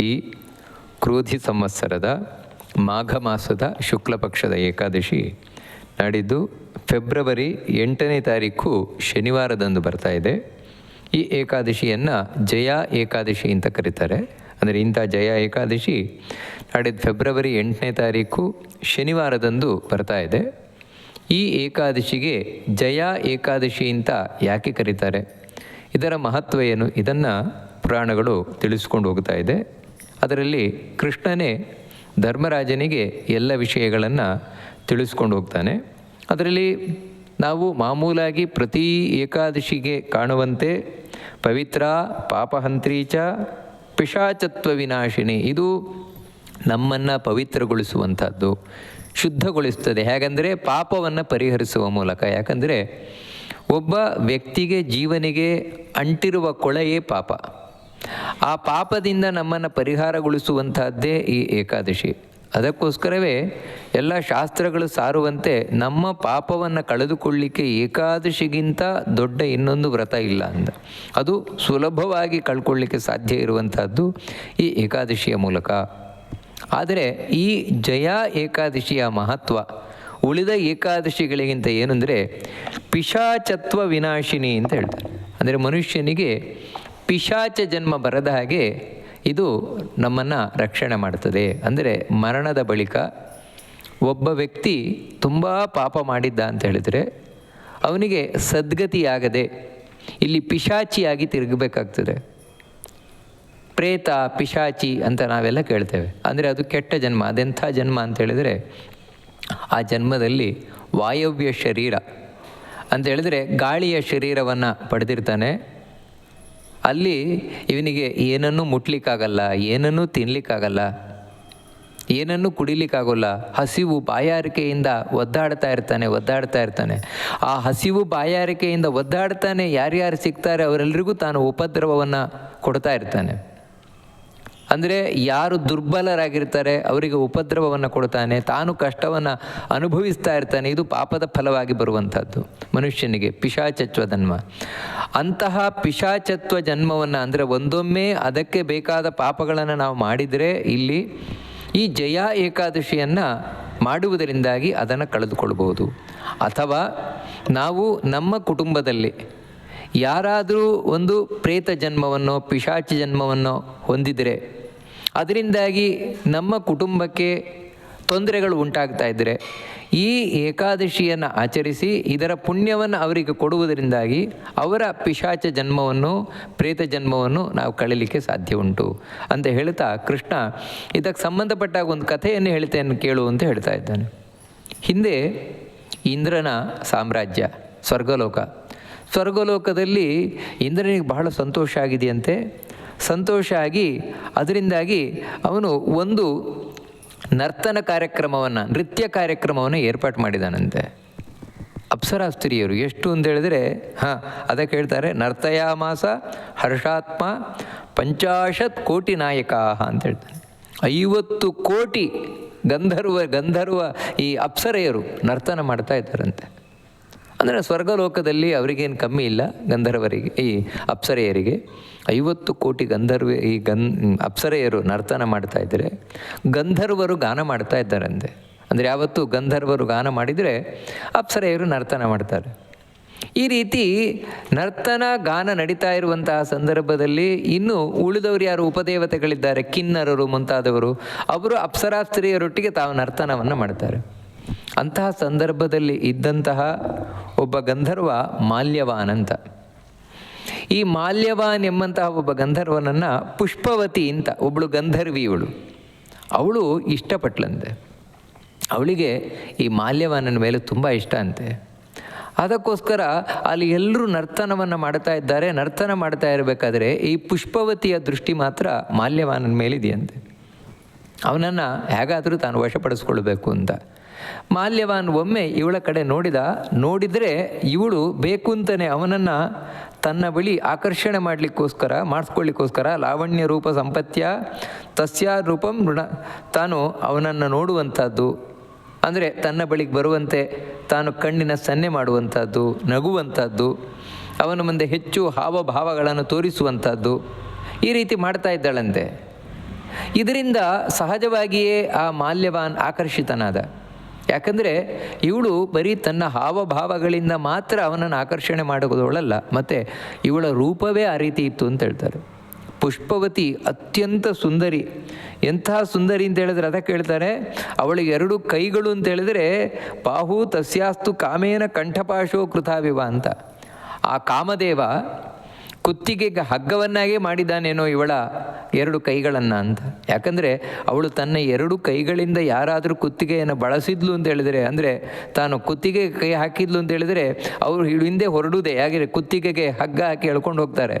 ಈ ಕ್ರೋಧಿ ಸಂವತ್ಸರದ ಮಾಘ ಮಾಸದ ಶುಕ್ಲ ಪಕ್ಷದ ಏಕಾದಶಿ ನಾಡಿದ್ದು ಫೆಬ್ರವರಿ ಎಂಟನೇ ತಾರೀಕು ಶನಿವಾರದಂದು ಬರ್ತಾ ಇದೆ. ಈ ಏಕಾದಶಿಯನ್ನು ಜಯ ಏಕಾದಶಿ ಅಂತ ಕರೀತಾರೆ. ಅಂದರೆ ಇಂಥ ಜಯ ಏಕಾದಶಿ ನಾಡಿದ್ದು ಫೆಬ್ರವರಿ ಎಂಟನೇ ತಾರೀಕು ಶನಿವಾರದಂದು ಬರ್ತಾ ಇದೆ. ಈ ಏಕಾದಶಿಗೆ ಜಯ ಏಕಾದಶಿ ಅಂತ ಯಾಕೆ ಕರೀತಾರೆ? ಇದರ ಮಹತ್ವ ಏನು? ಇದನ್ನು ಪುರಾಣಗಳು ತಿಳಿಸ್ಕೊಂಡು ಹೋಗ್ತಾ ಇದೆ. ಅದರಲ್ಲಿ ಕೃಷ್ಣನೇ ಧರ್ಮರಾಜನಿಗೆ ಎಲ್ಲ ವಿಷಯಗಳನ್ನು ತಿಳಿಸ್ಕೊಂಡು ಹೋಗ್ತಾನೆ. ಅದರಲ್ಲಿ ನಾವು ಮಾಮೂಲಾಗಿ ಪ್ರತಿ ಏಕಾದಶಿಗೆ ಕಾಣುವಂತೆ ಪವಿತ್ರ ಪಾಪಹಂತ್ರೀಚ ಪಿಶಾಚತ್ವ ವಿನಾಶಿನಿ, ಇದು ನಮ್ಮನ್ನು ಪವಿತ್ರಗೊಳಿಸುವಂಥದ್ದು, ಶುದ್ಧಗೊಳಿಸ್ತದೆ. ಹೇಗೆಂದರೆ ಪಾಪವನ್ನು ಪರಿಹರಿಸುವ ಮೂಲಕ. ಯಾಕಂದರೆ ಒಬ್ಬ ವ್ಯಕ್ತಿಗೆ, ಜೀವನಿಗೆ ಅಂಟಿರುವ ಕೊಳೆಯೇ ಪಾಪ. ಆ ಪಾಪದಿಂದ ನಮ್ಮನ್ನು ಪರಿಹಾರಗೊಳಿಸುವಂತಹದ್ದೇ ಈ ಏಕಾದಶಿ. ಅದಕ್ಕೋಸ್ಕರವೇ ಎಲ್ಲ ಶಾಸ್ತ್ರಗಳು ಸಾರುವಂತೆ ನಮ್ಮ ಪಾಪವನ್ನು ಕಳೆದುಕೊಳ್ಳಿಕ್ಕೆ ಏಕಾದಶಿಗಿಂತ ದೊಡ್ಡ ಇನ್ನೊಂದು ವ್ರತ ಇಲ್ಲ ಅಂದ. ಅದು ಸುಲಭವಾಗಿ ಕಳ್ಕೊಳ್ಳಿಕ್ಕೆ ಸಾಧ್ಯ ಇರುವಂತಹದ್ದು ಈ ಏಕಾದಶಿಯ ಮೂಲಕ. ಆದರೆ ಈ ಜಯ ಏಕಾದಶಿಯ ಮಹತ್ವ, ಉಳಿದ ಏಕಾದಶಿಗಳಿಗಿಂತ ಏನಂದರೆ ಪಿಶಾಚತ್ವ ವಿನಾಶಿನಿ ಅಂತ ಹೇಳ್ತಾರೆ. ಅಂದರೆ ಮನುಷ್ಯನಿಗೆ ಪಿಶಾಚ ಜನ್ಮ ಬರದ ಹಾಗೆ ಇದು ನಮ್ಮನ್ನು ರಕ್ಷಣೆ ಮಾಡ್ತದೆ. ಅಂದರೆ ಮರಣದ ಬಳಿಕ ಒಬ್ಬ ವ್ಯಕ್ತಿ ತುಂಬ ಪಾಪ ಮಾಡಿದ್ದ ಅಂತ ಹೇಳಿದರೆ ಅವನಿಗೆ ಸದ್ಗತಿಯಾಗದೆ ಇಲ್ಲಿ ಪಿಶಾಚಿಯಾಗಿ ತಿರುಗಬೇಕಾಗ್ತದೆ. ಪ್ರೇತ, ಪಿಶಾಚಿ ಅಂತ ನಾವೆಲ್ಲ ಕೇಳ್ತೇವೆ. ಅಂದರೆ ಅದು ಕೆಟ್ಟ ಜನ್ಮ, ಅದೆಂಥ ಜನ್ಮ ಅಂತ ಹೇಳಿದರೆ ಆ ಜನ್ಮದಲ್ಲಿ ವಾಯವ್ಯ ಶರೀರ ಅಂತ ಹೇಳಿದರೆ ಗಾಳಿಯ ಶರೀರವನ್ನು ಪಡೆದಿರ್ತಾನೆ. ಅಲ್ಲಿ ಇವನಿಗೆ ಏನನ್ನೂ ಮುಟ್ಲಿಕ್ಕಾಗಲ್ಲ, ಏನನ್ನೂ ತಿನ್ನಲಿಕ್ಕಾಗಲ್ಲ ಏನನ್ನೂ ಕುಡಿಲಿಕ್ಕಾಗೋಲ್ಲ. ಹಸಿವು ಬಾಯಾರಿಕೆಯಿಂದ ಒದ್ದಾಡ್ತಾ ಇರ್ತಾನೆ ಒದ್ದಾಡ್ತಾ ಇರ್ತಾನೆ. ಆ ಹಸಿವು ಬಾಯಾರಿಕೆಯಿಂದ ಒದ್ದಾಡ್ತಾನೆ ಯಾರ್ಯಾರು ಸಿಗ್ತಾರೆ ಅವರೆಲ್ಲರಿಗೂ ತಾನು ಉಪದ್ರವವನ್ನು ಕೊಡ್ತಾ ಇರ್ತಾನೆ. ಅಂದರೆ ಯಾರು ದುರ್ಬಲರಾಗಿರ್ತಾರೆ ಅವರಿಗೆ ಉಪದ್ರವವನ್ನು ಕೊಡ್ತಾನೆ, ತಾನು ಕಷ್ಟವನ್ನು ಅನುಭವಿಸ್ತಾ ಇರ್ತಾನೆ, ಇದು ಪಾಪದ ಫಲವಾಗಿ ಬರುವಂಥದ್ದು ಮನುಷ್ಯನಿಗೆ, ಪಿಶಾಚತ್ವ ಜನ್ಮ. ಅಂತಹ ಪಿಶಾಚತ್ವ ಜನ್ಮವನ್ನು ಅಂದರೆ ಒಂದೊಮ್ಮೆ ಅದಕ್ಕೆ ಬೇಕಾದ ಪಾಪಗಳನ್ನು ನಾವು ಮಾಡಿದರೆ ಇಲ್ಲಿ ಈ ಜಯ ಏಕಾದಶಿಯನ್ನು ಮಾಡುವುದರಿಂದಾಗಿ ಅದನ್ನು ಕಳೆದುಕೊಳ್ಬೋದು ಅಥವಾ ನಾವು ನಮ್ಮ ಕುಟುಂಬದಲ್ಲಿ ಯಾರಾದರೂ ಒಂದು ಪ್ರೇತ ಜನ್ಮವನ್ನು, ಪಿಶಾಚಿ ಜನ್ಮವನ್ನು ಹೊಂದಿದರೆ ಅದರಿಂದಾಗಿ ನಮ್ಮ ಕುಟುಂಬಕ್ಕೆ ತೊಂದರೆಗಳು ಉಂಟಾಗ್ತಾ ಇದ್ದರೆ ಈ ಏಕಾದಶಿಯನ್ನು ಆಚರಿಸಿ ಇದರ ಪುಣ್ಯವನ್ನು ಅವರಿಗೆ ಕೊಡುವುದರಿಂದಾಗಿ ಅವರ ಪಿಶಾಚ ಜನ್ಮವನ್ನು, ಪ್ರೇತ ಜನ್ಮವನ್ನು ನಾವು ಕಳೀಲಿಕ್ಕೆ ಸಾಧ್ಯ ಉಂಟು ಅಂತ ಹೇಳ್ತಾ ಕೃಷ್ಣ ಇದಕ್ಕೆ ಸಂಬಂಧಪಟ್ಟಾಗ ಒಂದು ಕಥೆಯನ್ನು ಹೇಳ್ತೇನೆ ಕೇಳು ಅಂತ ಹೇಳ್ತಾ ಇದ್ದಾನೆ. ಹಿಂದೆ ಇಂದ್ರನ ಸಾಮ್ರಾಜ್ಯ, ಸ್ವರ್ಗಲೋಕ. ಸ್ವರ್ಗಲೋಕದಲ್ಲಿ ಇಂದ್ರನಿಗೆ ಬಹಳ ಸಂತೋಷ ಆಗಿದೆಯಂತೆ. ಸಂತೋಷ ಆಗಿ ಅದರಿಂದಾಗಿ ಅವನು ಒಂದು ನರ್ತನ ಕಾರ್ಯಕ್ರಮವನ್ನು, ನೃತ್ಯ ಕಾರ್ಯಕ್ರಮವನ್ನು ಏರ್ಪಾಟು ಮಾಡಿದಾನಂತೆ. ಅಪ್ಸರಾ ಸ್ತ್ರೀಯರು ಎಷ್ಟು ಅಂತ ಹೇಳಿದರೆ, ಹಾಂ ಅದಕ್ಕೆ ಹೇಳ್ತಾರೆ ನರ್ತಯಾಮಾಸ ಹರ್ಷಾತ್ಮ ಪಂಚಾಶತ್ ಕೋಟಿ ನಾಯಕ ಅಂತ ಹೇಳ್ತಾರೆ. ಐವತ್ತು ಕೋಟಿ ಗಂಧರ್ವ ಗಂಧರ್ವ ಈ ಅಪ್ಸರೆಯರು ನರ್ತನ ಮಾಡ್ತಾ ಇದ್ದಾರಂತೆ. ಅಂದರೆ ಸ್ವರ್ಗಲೋಕದಲ್ಲಿ ಅವರಿಗೇನು ಕಮ್ಮಿ ಇಲ್ಲ ಗಂಧರ್ವರಿಗೆ, ಈ ಅಪ್ಸರೆಯರಿಗೆ. ಐವತ್ತು ಕೋಟಿ ಗಂಧರ್ವ, ಈ ಗನ್, ಅಪ್ಸರೆಯರು ನರ್ತನ ಮಾಡ್ತಾ ಇದ್ದರೆ ಗಂಧರ್ವರು ಗಾನ ಮಾಡ್ತಾ ಇದ್ದಾರಂತೆ. ಅಂದರೆ ಯಾವತ್ತು ಗಂಧರ್ವರು ಗಾನ ಮಾಡಿದರೆ ಅಪ್ಸರೆಯರು ನರ್ತನ ಮಾಡ್ತಾರೆ. ಈ ರೀತಿ ನರ್ತನ, ಗಾನ ನಡೀತಾ ಇರುವಂತಹ ಸಂದರ್ಭದಲ್ಲಿ ಇನ್ನು ಉಳಿದವರು ಯಾರು? ಉಪದೇವತೆಗಳಿದ್ದಾರೆ. ಕಿನ್ನರರು, ಮುಂತಾದವರು. ಅವರು ಅಪ್ಸರಾಸ್ತ್ರೀಯರೊಟ್ಟಿಗೆ ತಾವು ನರ್ತನವನ್ನು ಮಾಡ್ತಾರೆ. ಅಂತಹ ಸಂದರ್ಭದಲ್ಲಿ ಇದ್ದಂತಹ ಒಬ್ಬ ಗಂಧರ್ವ ಮಾಲ್ಯವಾನಂತ. ಈ ಮಾಲ್ಯವಾನ್ ಎಂಬಂತಹ ಒಬ್ಬ ಗಂಧರ್ವನನ್ನು ಪುಷ್ಪವತಿ ಅಂತ ಒಬ್ಬಳು ಗಂಧರ್ವಿ ಇವಳು. ಅವಳು ಇಷ್ಟಪಟ್ಲಂತೆ. ಅವಳಿಗೆ ಈ ಮಾಲ್ಯವಾನನ ಮೇಲೆ ತುಂಬ ಇಷ್ಟ ಅಂತೆ. ಅದಕ್ಕೋಸ್ಕರ ಅಲ್ಲಿ ಎಲ್ಲರೂ ನರ್ತನವನ್ನು ಮಾಡ್ತಾ ಇದ್ದಾರೆ, ನರ್ತನ ಮಾಡ್ತಾ ಇರಬೇಕಾದ್ರೆ ಈ ಪುಷ್ಪವತಿಯ ದೃಷ್ಟಿ ಮಾತ್ರ ಮಾಲ್ಯವಾನನ ಮೇಲಿದೆಯಂತೆ. ಅವನನ್ನು ಹೇಗಾದರೂ ತಾನು ವಶಪಡಿಸ್ಕೊಳ್ಬೇಕು ಅಂತ. ಮಾಲ್ಯವಾನ್ ಒಮ್ಮೆ ಇವಳ ಕಡೆ ನೋಡಿದ, ನೋಡಿದರೆ ಇವಳು ಬೇಕು ಅಂತಲೇ ಅವನನ್ನು ತನ್ನ ಬಳಿ ಆಕರ್ಷಣೆ ಮಾಡಲಿಕ್ಕೋಸ್ಕರ, ಮಾಡಿಸ್ಕೊಳ್ಳಿಕ್ಕೋಸ್ಕರ ಲಾವಣ್ಯ ರೂಪ ಸಂಪತ್ಯ, ತಸ್ಯ ರೂಪಂ ಋಣ, ತಾನು ಅವನನ್ನು ನೋಡುವಂಥದ್ದು ಅಂದರೆ ತನ್ನ ಬಳಿಗೆ ಬರುವಂತೆ ತಾನು ಕಣ್ಣಿನ ಸನ್ನೆ ಮಾಡುವಂಥದ್ದು ನಗುವಂಥದ್ದು ಅವನ ಮುಂದೆ ಹೆಚ್ಚು ಹಾವಭಾವಗಳನ್ನು ತೋರಿಸುವಂಥದ್ದು ಈ ರೀತಿ ಮಾಡ್ತಾ ಇದ್ದಾಳಂತೆ. ಇದರಿಂದ ಸಹಜವಾಗಿಯೇ ಆ ಮಾಲ್ಯವಾನ್ ಆಕರ್ಷಿತನಾದ. ಯಾಕಂದರೆ ಇವಳು ಬರೀ ತನ್ನ ಹಾವಭಾವಗಳಿಂದ ಮಾತ್ರ ಅವನನ್ನು ಆಕರ್ಷಣೆ ಮಾಡುವುದವಳಲ್ಲ ಮತ್ತು ಇವಳ ರೂಪವೇ ಆ ರೀತಿ ಇತ್ತು ಅಂತ ಹೇಳ್ತಾರೆ. ಪುಷ್ಪವತಿ ಅತ್ಯಂತ ಸುಂದರಿ. ಎಂತಹ ಸುಂದರಿ ಅಂತ ಹೇಳಿದ್ರೆ ಅದಕ್ಕೆ ಹೇಳ್ತಾರೆ ಅವಳಿಗೆ ಎರಡು ಕೈಗಳು ಅಂತ ಹೇಳಿದ್ರೆ ಬಾಹು ತಸ್ಯಾಸ್ತು ಕಾಮೇನ ಕಂಠಪಾಶೋ ಕೃತಾವಿವ ಅಂತ. ಆ ಕಾಮದೇವ ಕುತ್ತಿಗೆಗೆ ಹಗ್ಗವನ್ನಾಗೇ ಮಾಡಿದ್ದಾನೇನೋ ಇವಳ ಎರಡು ಕೈಗಳನ್ನು ಅಂತ. ಯಾಕಂದರೆ ಅವಳು ತನ್ನ ಎರಡು ಕೈಗಳಿಂದ ಯಾರಾದರೂ ಕುತ್ತಿಗೆಯನ್ನು ಬಳಸಿದ್ಲು ಅಂತ ಹೇಳಿದರೆ, ಅಂದರೆ ತಾನು ಕುತ್ತಿಗೆ ಕೈ ಹಾಕಿದ್ಲು ಅಂತ ಹೇಳಿದರೆ ಅವರು ಹಿಂದೆ ಹೊರಡುವುದೇ. ಹಾಗೆ ಕುತ್ತಿಗೆಗೆ ಹಗ್ಗ ಹಾಕಿ ಎಳ್ಕೊಂಡು ಹೋಗ್ತಾರೆ.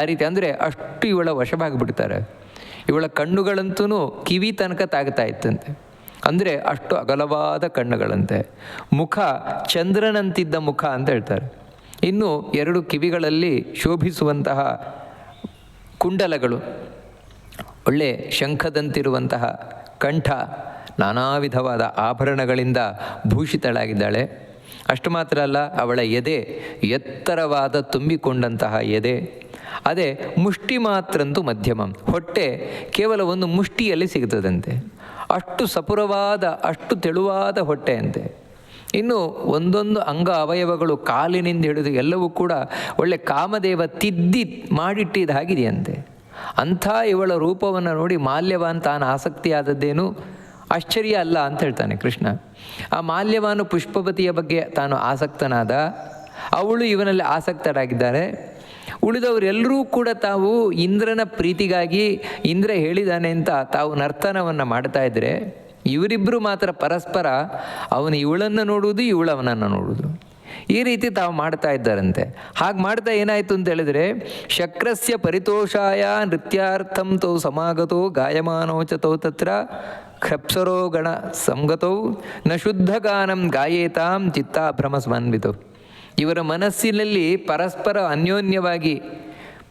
ಆ ರೀತಿ ಅಂದರೆ ಅಷ್ಟು ಇವಳ ವಶವಾಗಿಬಿಡ್ತಾರೆ. ಇವಳ ಕಣ್ಣುಗಳಂತೂ ಕಿವಿ ತನಕ ತಾಗ್ತಾ ಇತ್ತಂತೆ. ಅಂದರೆ ಅಷ್ಟು ಅಗಲವಾದ ಕಣ್ಣುಗಳಂತೆ. ಮುಖ ಚಂದ್ರನಂತಿದ್ದ ಮುಖ ಅಂತ ಹೇಳ್ತಾರೆ. ಇನ್ನು ಎರಡು ಕಿವಿಗಳಲ್ಲಿ ಶೋಭಿಸುವಂತಹ ಕುಂಡಲಗಳು, ಒಳ್ಳೆ ಶಂಖದಂತಿರುವಂತಹ ಕಂಠ ನಾನಾ ವಿಧವಾದ ಆಭರಣಗಳಿಂದ ಭೂಷಿತಳಾಗಿದ್ದಾಳೆ. ಅಷ್ಟು ಮಾತ್ರ ಅಲ್ಲ, ಅವಳ ಎದೆ ಎತ್ತರವಾದ ತುಂಬಿಕೊಂಡಂತಹ ಎದೆ. ಅದೇ ಮುಷ್ಟಿ ಮಾತ್ರಂತೂ ಮಧ್ಯಮಂ. ಹೊಟ್ಟೆ ಕೇವಲ ಒಂದು ಮುಷ್ಟಿಯಲ್ಲಿ ಸಿಗ್ತದಂತೆ ಅಷ್ಟು ಸಪುರವಾದ, ಅಷ್ಟು ತೆಳುವಾದ ಹೊಟ್ಟೆ ಅಂತೆ ಇನ್ನು ಒಂದೊಂದು ಅಂಗ ಅವಯವಗಳು ಕಾಲಿನಿಂದ ಹಿಡಿದು ಎಲ್ಲವೂ ಕೂಡ ಒಳ್ಳೆ ಕಾಮದೇವ ತಿದ್ದಿ ಮಾಡಿಟ್ಟಿದ ಹಾಗಿದೆಯಂತೆ ಅಂಥ ಇವಳ ರೂಪವನ್ನು ನೋಡಿ ಮಾಲ್ಯವಾನ್ ತಾನು ಆಸಕ್ತಿಯಾದದ್ದೇನು? ಆಶ್ಚರ್ಯ ಅಲ್ಲ ಅಂತ ಹೇಳ್ತಾನೆ ಕೃಷ್ಣ. ಆ ಮಾಲ್ಯವಾನು ಪುಷ್ಪವತಿಯ ಬಗ್ಗೆ ತಾನು ಆಸಕ್ತನಾದ? ಅವಳು ಇವನಲ್ಲಿ ಆಸಕ್ತರಾಗಿದ್ದಾರೆ. ಉಳಿದವರೆಲ್ಲರೂ ಕೂಡ ತಾವು ಇಂದ್ರನ ಪ್ರೀತಿಗಾಗಿ ಇಂದ್ರ ಹೇಳಿದಾನೆ ಅಂತ ತಾವು ನರ್ತನವನ್ನು ಮಾಡ್ತಾ ಇದ್ದರೆ ಇವರಿಬ್ಬರು ಮಾತ್ರ ಪರಸ್ಪರ ಅವನು ಇವಳನ್ನು ನೋಡುವುದು ಇವಳು ಅವನನ್ನು ನೋಡುವುದು. ಈ ರೀತಿ ತಾವು ಮಾಡ್ತಾ ಇದ್ದಾರಂತೆ. ಹಾಗೆ ಮಾಡ್ತಾ ಏನಾಯಿತು ಅಂತ ಹೇಳಿದ್ರೆ, ಶಕ್ರಸ್ಯ ಪರಿತೋಷಾಯ ನೃತ್ಯಾರ್ಥಂ ತೌ ಸಮಾಗತೋ ಗಾಯಮಾನೋ ಚ ತೌ ತತ್ರ ಖಪ್ಸರೋ ಗಣ ಸಂಗತೌ ನ ಶುದ್ಧ ಗಾನಂ ಗಾಯೇತಾಂ ಚಿತ್ತಾಭ್ರಮ ಸ್ಮನ್ವಿತೌ. ಇವರ ಮನಸ್ಸಿನಲ್ಲಿ ಪರಸ್ಪರ ಅನ್ಯೋನ್ಯವಾಗಿ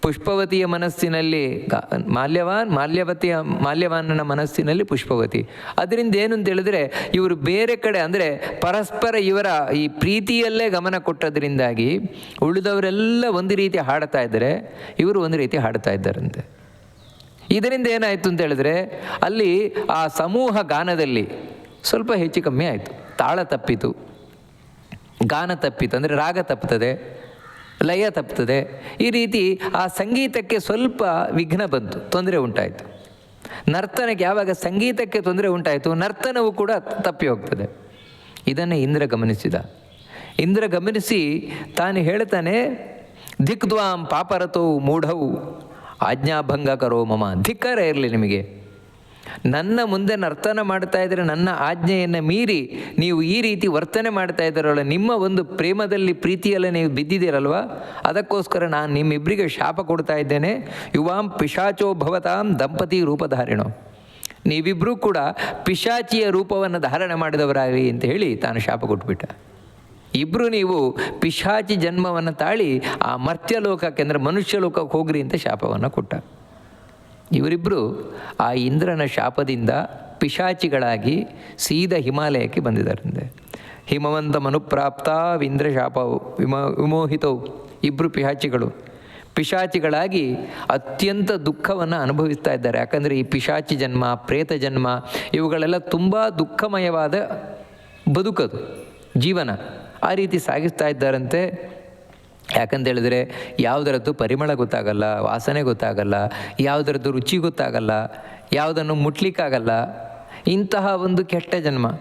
ಪುಷ್ಪವತಿಯ ಮನಸ್ಸಿನಲ್ಲಿ ಮಾಲ್ಯವಾನ್, ಮಾಲ್ಯವತಿಯ, ಮಾಲ್ಯವಾನನ ಮನಸ್ಸಿನಲ್ಲಿ ಪುಷ್ಪವತಿ. ಅದರಿಂದ ಏನು ಅಂತ ಹೇಳಿದ್ರೆ, ಇವರು ಬೇರೆ ಕಡೆ ಅಂದರೆ ಪರಸ್ಪರ ಇವರ ಈ ಪ್ರೀತಿಯಲ್ಲೇ ಗಮನ ಕೊಟ್ಟದ್ರಿಂದಾಗಿ ಉಳಿದವರೆಲ್ಲ ಒಂದು ರೀತಿ ಹಾಡ್ತಾ ಇದ್ದರೆ, ಇವರು ಒಂದು ರೀತಿ ಹಾಡ್ತಾ ಇದ್ದಾರಂತೆ. ಇದರಿಂದ ಏನಾಯಿತು ಅಂತ ಹೇಳಿದ್ರೆ, ಅಲ್ಲಿ ಆ ಸಮೂಹ ಗಾನದಲ್ಲಿ ಸ್ವಲ್ಪ ಹೆಚ್ಚು ಕಮ್ಮಿ ಆಯಿತು. ತಾಳ ತಪ್ಪಿತು. ಗಾನ ತಪ್ಪಿತು, ಅಂದರೆ ರಾಗ ತಪ್ಪುತ್ತದೆ. ಲಯ ತಪ್ಪುತ್ತದೆ ಈ ರೀತಿ ಆ ಸಂಗೀತಕ್ಕೆ ಸ್ವಲ್ಪ ವಿಘ್ನ ಬಂತು, ತೊಂದರೆ ಉಂಟಾಯಿತು. ನರ್ತನಕ್ಕೆ ಯಾವಾಗ ಸಂಗೀತಕ್ಕೆ ತೊಂದರೆ ಉಂಟಾಯಿತು, ನರ್ತನವು ಕೂಡ ತಪ್ಪಿ ಹೋಗ್ತದೆ. ಇದನ್ನು ಇಂದ್ರ ಗಮನಿಸಿದ. ಇಂದ್ರ ಗಮನಿಸಿ ತಾನು ಹೇಳ್ತಾನೆ ದಿಕ್ದ್ವಾಂ ಪಾಪರತೋ ಮೂಢವು ಆಜ್ಞಾಭಂಗ ಕರೋ ಮಮ. ಧಿಕ್ಕಾರ ಇರಲಿ ನಿಮಗೆ. ನನ್ನ ಮುಂದೆ ನರ್ತನ ಮಾಡ್ತಾ ಇದ್ದರೆ ನನ್ನ ಆಜ್ಞೆಯನ್ನು ಮೀರಿ ನೀವು ಈ ರೀತಿ ವರ್ತನೆ ಮಾಡ್ತಾ ಇದ್ದಾರಲ್ಲ, ನಿಮ್ಮ ಒಂದು ಪ್ರೇಮದಲ್ಲಿ ಪ್ರೀತಿಯಲ್ಲ ನೀವು ಬಿದ್ದಿದ್ದೀರಲ್ವ? ಅದಕ್ಕೋಸ್ಕರ ನಾನು ನಿಮ್ಮಿಬ್ಬರಿಗೆ ಶಾಪ ಕೊಡ್ತಾ ಇದ್ದೇನೆ. ಯುವಾಂ ಪಿಶಾಚೋ ಭವತಾಂ ದಂಪತಿ ರೂಪಧಾರಿಣೋ. ನೀವಿಬ್ಬರೂ ಕೂಡ ಪಿಶಾಚಿಯ ರೂಪವನ್ನು ಧಾರಣೆ ಮಾಡಿದವರಾಗಿ ಅಂತ ಹೇಳಿ ತಾನು ಶಾಪ ಕೊಟ್ಬಿಟ್ಟ. ಇಬ್ಬರು ನೀವು ಪಿಶಾಚಿ ಜನ್ಮವನ್ನು ತಾಳಿ ಆ ಮರ್ತ್ಯಲೋಕಕ್ಕೆ ಅಂದರೆ ಮನುಷ್ಯ ಲೋಕಕ್ಕೆ ಹೋಗ್ರಿ ಅಂತ ಶಾಪವನ್ನು ಕೊಟ್ಟ. ಇವರಿಬ್ಬರು ಆ ಇಂದ್ರನ ಶಾಪದಿಂದ ಪಿಶಾಚಿಗಳಾಗಿ ಸೀದಾ ಹಿಮಾಲಯಕ್ಕೆ ಬಂದಿದ್ದಾರೆ. ಹಿಮವಂತ ಮನುಪ್ರಾಪ್ತ ವಿಂದ್ರ ಶಾಪ ವಿಮ ವಿಮೋಹಿತವು ಇಬ್ಬರು ಪಿಶಾಚಿಗಳು. ಪಿಶಾಚಿಗಳಾಗಿ ಅತ್ಯಂತ ದುಃಖವನ್ನು ಅನುಭವಿಸ್ತಾ ಇದ್ದಾರೆ. ಯಾಕಂದರೆ ಈ ಪಿಶಾಚಿ ಜನ್ಮ, ಪ್ರೇತ ಜನ್ಮ ಇವುಗಳೆಲ್ಲ ತುಂಬ ದುಃಖಮಯವಾದ ಬದುಕದು, ಜೀವನ. ಆ ರೀತಿ ಸಾಗಿಸ್ತಾ ಇದ್ದಾರಂತೆ ಯಾಕಂತ ಹೇಳಿದ್ರೆ ಯಾವುದರದ್ದು ಪರಿಮಳ ಗೊತ್ತಾಗಲ್ಲ, ವಾಸನೆ ಗೊತ್ತಾಗಲ್ಲ, ಯಾವುದರದ್ದು ರುಚಿ ಗೊತ್ತಾಗಲ್ಲ, ಯಾವುದನ್ನು ಮುಟ್ಲಿಕ್ಕಾಗಲ್ಲ, ಇಂತಹ ಒಂದು ಕೆಟ್ಟ ಜನ್ಮ.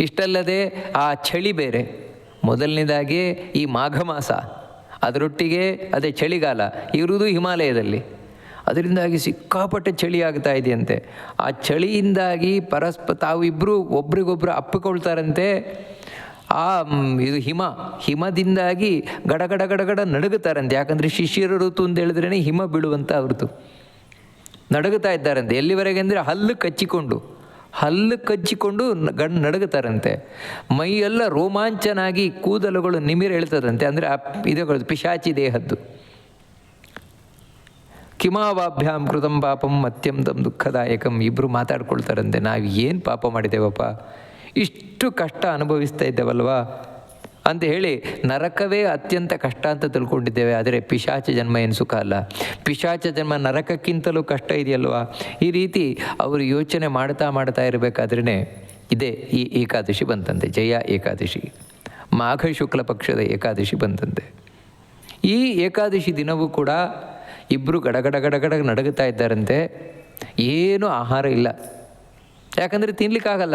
ಇಷ್ಟಲ್ಲದೆ ಆ ಚಳಿ ಬೇರೆ. ಮೊದಲನೇದಾಗಿ ಈ ಮಾಘ ಮಾಸ. ಅದರೊಟ್ಟಿಗೆ ಅದೇ ಚಳಿಗಾಲ ಇರುವುದು ಹಿಮಾಲಯದಲ್ಲಿ. ಅದರಿಂದಾಗಿ ಸಿಕ್ಕಾಪಟ್ಟೆ ಚಳಿ ಆಗ್ತಾ ಇದೆಯಂತೆ. ಆ ಚಳಿಯಿಂದಾಗಿ ಪರಸ್ಪ ತಾವಿಬ್ಬರು ಒಬ್ರಿಗೊಬ್ರು ಅಪ್ಪಿಕೊಳ್ತಾರಂತೆ. ಆ ಇದು ಹಿಮ, ಹಿಮದಿಂದಾಗಿ ಗಡಗಡ ಗಡಗಡ ನಡುಗುತ್ತಾರಂತೆ. ಯಾಕಂದರೆ ಶಿಷ್ಯರ ಋತು ಅಂತ ಹೇಳಿದ್ರೇ ಹಿಮ ಬೀಳುವಂಥ ಋತು. ನಡುಗುತ್ತಾ ಇದ್ದಾರಂತೆ. ಎಲ್ಲಿವರೆಗೆ ಅಂದರೆ ಹಲ್ಲು ಕಚ್ಚಿಕೊಂಡು ಹಲ್ಲು ಕಚ್ಚಿಕೊಂಡು ಗಣ ನಡುಗುತ್ತಾರಂತೆ. ಮೈಯೆಲ್ಲ ರೋಮಾಂಚನಾಗಿ ಕೂದಲುಗಳು ನಿಮಿರು ಹೇಳ್ತದಂತೆ ಅಂದರೆ ಆ ಇದುಗಳು ಪಿಶಾಚಿ ದೇಹದ್ದು. ಕಿಮಾವಾಭ್ಯಾಂ ಕೃತಂ ಪಾಪಂ ಅತ್ಯಂತಂ ದುಃಖದಾಯಕಂ. ಇಬ್ಬರು ಮಾತಾಡ್ಕೊಳ್ತಾರಂತೆ. ನಾವು ಏನು ಪಾಪ ಮಾಡಿದ್ದೇವಪ್ಪ? ಇಷ್ಟು ಕಷ್ಟ ಅನುಭವಿಸ್ತಾ ಇದ್ದೇವಲ್ವಾ? ಅಂತ ಹೇಳಿ, ನರಕವೇ ಅತ್ಯಂತ ಕಷ್ಟ ಅಂತ ತಿಳ್ಕೊಂಡಿದ್ದೇವೆ. ಆದರೆ ಪಿಶಾಚ ಜನ್ಮ ಏನು ಸುಖ ಅಲ್ಲ. ಪಿಶಾಚ ಜನ್ಮ ನರಕಕ್ಕಿಂತಲೂ ಕಷ್ಟ ಇದೆಯಲ್ವಾ? ಈ ರೀತಿ ಅವರು ಯೋಚನೆ ಮಾಡ್ತಾ ಮಾಡ್ತಾ ಇರಬೇಕಾದ್ರೇ ಇದೇ ಈ ಏಕಾದಶಿ ಬಂತಂತೆ. ಜಯ ಏಕಾದಶಿ. ಮಾಘ ಶುಕ್ಲ ಪಕ್ಷದ ಏಕಾದಶಿ ಬಂತಂತೆ. ಈ ಏಕಾದಶಿ ದಿನವೂ ಕೂಡ ಇಬ್ಬರು ಗಡಗಡ ಗಡಗಡ ನಡಗುತ್ತಾ ಇದ್ದಾರಂತೆ. ಏನೂ ಆಹಾರ ಇಲ್ಲ. ಯಾಕಂದರೆ ತಿನ್ಲಿಕ್ಕಾಗಲ್ಲ.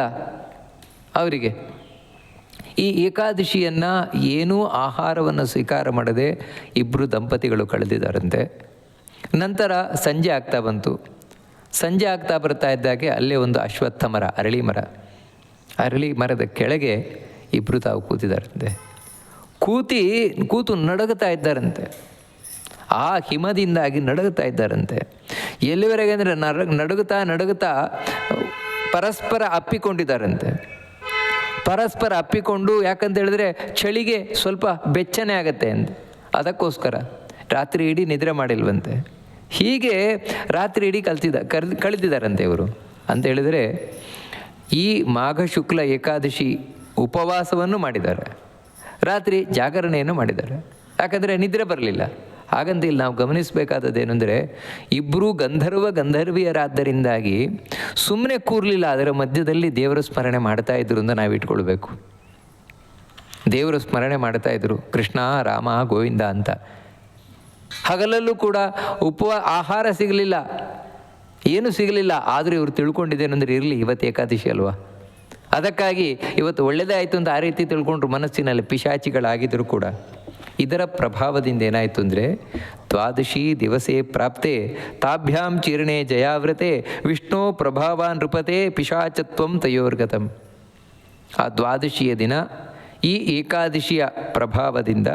ಅವರಿಗೆ. ಈ ಏಕಾದಶಿಯನ್ನು ಏನೂ ಆಹಾರವನ್ನು ಸ್ವೀಕಾರ ಮಾಡದೆ ಇಬ್ಬರು ದಂಪತಿಗಳು ಕಳೆದಿದ್ದಾರಂತೆ. ನಂತರ ಸಂಜೆ ಆಗ್ತಾ ಬಂತು. ಸಂಜೆ ಆಗ್ತಾ ಬರ್ತಾ ಇದ್ದಾಗೆ ಅಲ್ಲೇ ಒಂದು ಅಶ್ವತ್ಥ ಮರ ಅರಳಿ ಮರ ಅರಳಿ ಮರದ ಕೆಳಗೆ ಇಬ್ಬರು ತಾವು ಕೂತಿದ್ದಾರಂತೆ. ಕೂತಿ, ಕೂತು ನಡಗುತ್ತಾ ಇದ್ದಾರಂತೆ. ಆ ಹಿಮದಿಂದಾಗಿ ನಡಗುತ್ತಾ ಇದ್ದಾರಂತೆ. ಎಲ್ಲಿವರೆಗೆ ಅಂದರೆ ನರ, ನಡುಗುತ್ತಾ ನಡುಗುತ್ತಾ, ಪರಸ್ಪರ ಅಪ್ಪಿಕೊಂಡಿದ್ದಾರಂತೆ. ಪರಸ್ಪರ ಅಪ್ಪಿಕೊಂಡು ಯಾಕಂತ ಹೇಳಿದ್ರೆ ಚಳಿಗೆ ಸ್ವಲ್ಪ ಬೆಚ್ಚನೆ ಆಗತ್ತೆ ಅಂತ ಅದಕ್ಕೋಸ್ಕರ ರಾತ್ರಿ ಇಡೀ ನಿದ್ರೆ ಮಾಡಿಲ್ವಂತೆ. ಹೀಗೆ ರಾತ್ರಿ ಇಡೀ ಕಲ್ತಿದ್ದ, ಕರ್ ಕಳೆದಿದ್ದಾರಂತೆ ಇವರು. ಅಂತ ಹೇಳಿದರೆ ಈ ಮಾಘ ಶುಕ್ಲ ಏಕಾದಶಿ ಉಪವಾಸವನ್ನು ಮಾಡಿದ್ದಾರೆ. ರಾತ್ರಿ ಜಾಗರಣೆಯನ್ನು ಮಾಡಿದ್ದಾರೆ. ಯಾಕಂದರೆ ನಿದ್ರೆ ಬರಲಿಲ್ಲ. ಹಾಗಂತ ಇಲ್ಲಿ ನಾವು ಗಮನಿಸಬೇಕಾದದ್ದು ಏನಂದರೆ ಇಬ್ಬರೂ ಗಂಧರ್ವ ಗಂಧರ್ವಿಯರಾದ್ದರಿಂದಾಗಿ ಸುಮ್ಮನೆ ಕೂರಲಿಲ್ಲ, ಅದರ ಮಧ್ಯದಲ್ಲಿ ದೇವರ ಸ್ಮರಣೆ ಮಾಡ್ತಾ ಇದ್ರು ಅಂತ ನಾವು ಇಟ್ಕೊಳ್ಬೇಕು. ದೇವರು ಸ್ಮರಣೆ ಮಾಡ್ತಾ ಇದ್ರು, ಕೃಷ್ಣ, ರಾಮ, ಗೋವಿಂದ ಅಂತ. ಹಗಲಲ್ಲೂ ಕೂಡ ಉಪವ, ಆಹಾರ ಸಿಗಲಿಲ್ಲ. ಏನು ಸಿಗಲಿಲ್ಲ, ಆದರೂ ಇವರು ತಿಳ್ಕೊಂಡಿದ್ದೇನೆಂದ್ರೆ ಇರಲಿ, ಇವತ್ತು ಏಕಾದಶಿ ಅಲ್ವಾ? ಅದಕ್ಕಾಗಿ ಇವತ್ತು ಒಳ್ಳೆಯದೇ ಆಯಿತು ಅಂತ ಆ ರೀತಿ ತಿಳ್ಕೊಂಡ್ರು ಮನಸ್ಸಿನಲ್ಲಿ ಪಿಶಾಚಿಗಳಾಗಿದ್ದರೂ ಕೂಡ. ಇದರ ಪ್ರಭಾವದಿಂದ ಏನಾಯಿತು ಅಂದರೆ, ದ್ವಾದಶಿ ದಿವಸೇ ಪ್ರಾಪ್ತೆ, ತಾಭ್ಯಾಂ ಚೀರ್ಣೆ ಜಯಾವೃತೆ, ವಿಷ್ಣು ಪ್ರಭಾವಾನ್ ನೃಪತೆ ಪಿಶಾಚತ್ವಂ ತಯೋರ್ಗತಂ. ಆ ದ್ವಾದಶಿಯ ದಿನ ಈ ಏಕಾದಶಿಯ ಪ್ರಭಾವದಿಂದ,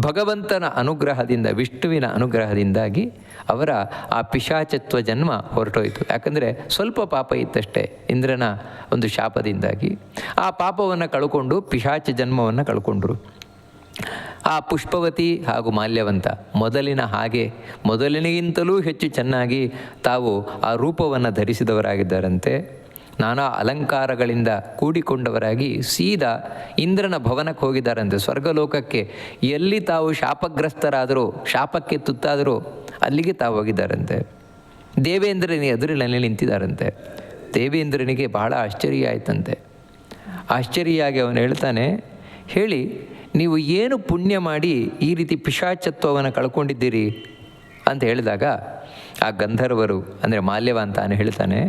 ಭಗವಂತನ ಅನುಗ್ರಹದಿಂದ, ವಿಷ್ಣುವಿನ ಅನುಗ್ರಹದಿಂದಾಗಿ ಅವರ ಆ ಪಿಶಾಚತ್ವ ಜನ್ಮ ಹೊರಟೋಯ್ತು. ಯಾಕಂದರೆ ಸ್ವಲ್ಪ ಪಾಪ ಇತ್ತಷ್ಟೇ ಇಂದ್ರನ ಒಂದು ಶಾಪದಿಂದಾಗಿ. ಆ ಪಾಪವನ್ನು ಕಳ್ಕೊಂಡು ಪಿಶಾಚ ಜನ್ಮವನ್ನು ಕಳ್ಕೊಂಡ್ರು. ಆ ಪುಷ್ಪವತಿ ಹಾಗೂ ಮಾಲ್ಯವಂತ ಮೊದಲಿನ ಹಾಗೆ ಮೊದಲಿನಗಿಂತಲೂ ಹೆಚ್ಚು ಚೆನ್ನಾಗಿ ತಾವು ಆ ರೂಪವನ್ನು ಧರಿಸಿದವರಾಗಿದ್ದಾರಂತೆ. ನಾನಾ ಅಲಂಕಾರಗಳಿಂದ ಕೂಡಿಕೊಂಡವರಾಗಿ ಸೀದಾ ಇಂದ್ರನ ಭವನಕ್ಕೆ ಹೋಗಿದ್ದಾರಂತೆ. ಸ್ವರ್ಗಲೋಕಕ್ಕೆ ಎಲ್ಲಿ ತಾವು ಶಾಪಗ್ರಸ್ತರಾದರೂ, ಶಾಪಕ್ಕೆ ತುತ್ತಾದರೂ ಅಲ್ಲಿಗೆ ತಾವು ಹೋಗಿದ್ದಾರಂತೆ. ದೇವೇಂದ್ರನ ಎದುರಿನಲ್ಲಿ ನಿಂತಿದ್ದಾರಂತೆ. ದೇವೇಂದ್ರನಿಗೆ ಬಹಳ ಆಶ್ಚರ್ಯ ಆಯ್ತಂತೆ. ಆಶ್ಚರ್ಯಾಗಿ ಅವನು ಹೇಳ್ತಾನೆ, ಹೇಳಿ ನೀವು ಏನು ಪುಣ್ಯ ಮಾಡಿ ಈ ರೀತಿ ಪಿಶಾಚತ್ವವನ್ನು ಕಳ್ಕೊಂಡಿದ್ದೀರಿ ಅಂತ ಹೇಳಿದಾಗ ಆ ಗಂಧರ್ವರು, ಅಂದರೆ ಮಾಲ್ಯವ ಅಂತಾನೆ ಹೇಳ್ತಾನೆ,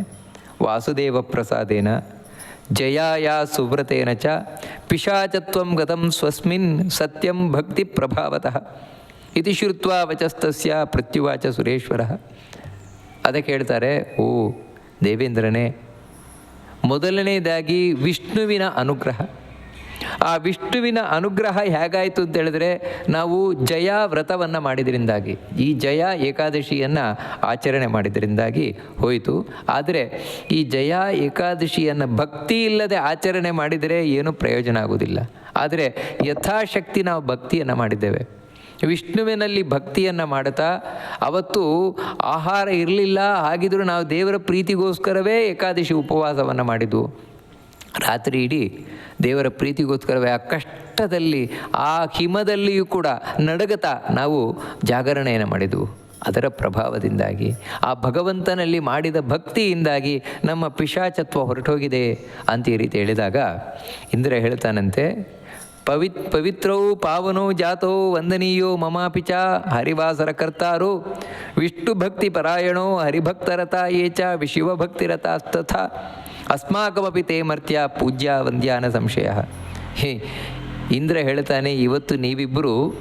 ವಾಸುದೇವ ಪ್ರಸಾದೇನ ಜಯಾಯ ಸುವ್ರತೇನ ಚ ಪಿಶಾಚತ್ವಂ ಗತಂ ಸ್ವಸ್ಮಿನ್ ಸತ್ಯಂ ಭಕ್ತಿ ಪ್ರಭಾವತಃ. ಇತಿ ಶ್ರುತ್ವ ವಚಸ್ತಸ್ಯ ಪೃಥ್ಯುವಾಚ ಸುರೇಶ್ವರ. ಅದಕ್ಕೆ ಹೇಳ್ತಾರೆ, ಓ ದೇವೇಂದ್ರನೇ, ಮೊದಲನೇದಾಗಿ ವಿಷ್ಣುವಿನ ಅನುಗ್ರಹ. ಆ ವಿಷ್ಣುವಿನ ಅನುಗ್ರಹ ಹೇಗಾಯಿತು ಅಂತ ಹೇಳಿದ್ರೆ ನಾವು ಜಯ ವ್ರತವನ್ನು ಮಾಡಿದ್ರಿಂದಾಗಿ, ಈ ಜಯ ಏಕಾದಶಿಯನ್ನು ಆಚರಣೆ ಮಾಡಿದ್ರಿಂದಾಗಿ ಹೋಯಿತು. ಆದರೆ ಈ ಜಯ ಏಕಾದಶಿಯನ್ನು ಭಕ್ತಿ ಇಲ್ಲದೆ ಆಚರಣೆ ಮಾಡಿದರೆ ಏನೂ ಪ್ರಯೋಜನ ಆಗೋದಿಲ್ಲ ಆದರೆ ಯಥಾಶಕ್ತಿ ನಾವು ಭಕ್ತಿಯನ್ನು ಮಾಡಿದ್ದೇವೆ. ವಿಷ್ಣುವಿನಲ್ಲಿ ಭಕ್ತಿಯನ್ನು ಮಾಡುತ್ತಾ ಅವತ್ತು ಆಹಾರ ಇರಲಿಲ್ಲ, ಹಾಗಿದ್ರೂ ನಾವು ದೇವರ ಪ್ರೀತಿಗೋಸ್ಕರವೇ ಏಕಾದಶಿ ಉಪವಾಸವನ್ನು ಮಾಡಿದ್ವು. ರಾತ್ರಿ ಇಡೀ ದೇವರ ಪ್ರೀತಿಗೋಸ್ಕರವೇ ಆ ಕಷ್ಟದಲ್ಲಿ, ಆ ಹಿಮದಲ್ಲಿಯೂ ಕೂಡ ನಡಗತಾ ನಾವು ಜಾಗರಣೆಯನ್ನು ಮಾಡಿದವು. ಅದರ ಪ್ರಭಾವದಿಂದಾಗಿ, ಆ ಭಗವಂತನಲ್ಲಿ ಮಾಡಿದ ಭಕ್ತಿಯಿಂದಾಗಿ ನಮ್ಮ ಪಿಶಾಚತ್ವ ಹೊರಟೋಗಿದೆ ಅಂತ ಈ ರೀತಿ ಹೇಳಿದಾಗ ಇಂದ್ರ ಹೇಳ್ತಾನಂತೆ, ಪವಿತ್, ಪವಿತ್ರೋ ಪಾವನೋ ಜಾತೋ ವಂದನೀಯೋ ಮಮಾಪಿಚ ಹರಿವಾಸರ ಕರ್ತಾರೋ, ವಿಷ್ಣು ಭಕ್ತಿ ಪರಾಯಣೋ ಹರಿಭಕ್ತರತ ಏಚ ಶಿವಭಕ್ತಿರತಾಸ್ತಥ ಅಸ್ಮಾಕಮಪಿ ತೇ ಮರ್ತ್ಯ ಪೂಜ್ಯ ವಂದ್ಯಾನ ಸಂಶಯ. ಹೇ, ಇಂದ್ರ ಹೇಳ್ತಾನೆ, ಇವತ್ತು ನೀವಿಬ್ಬರು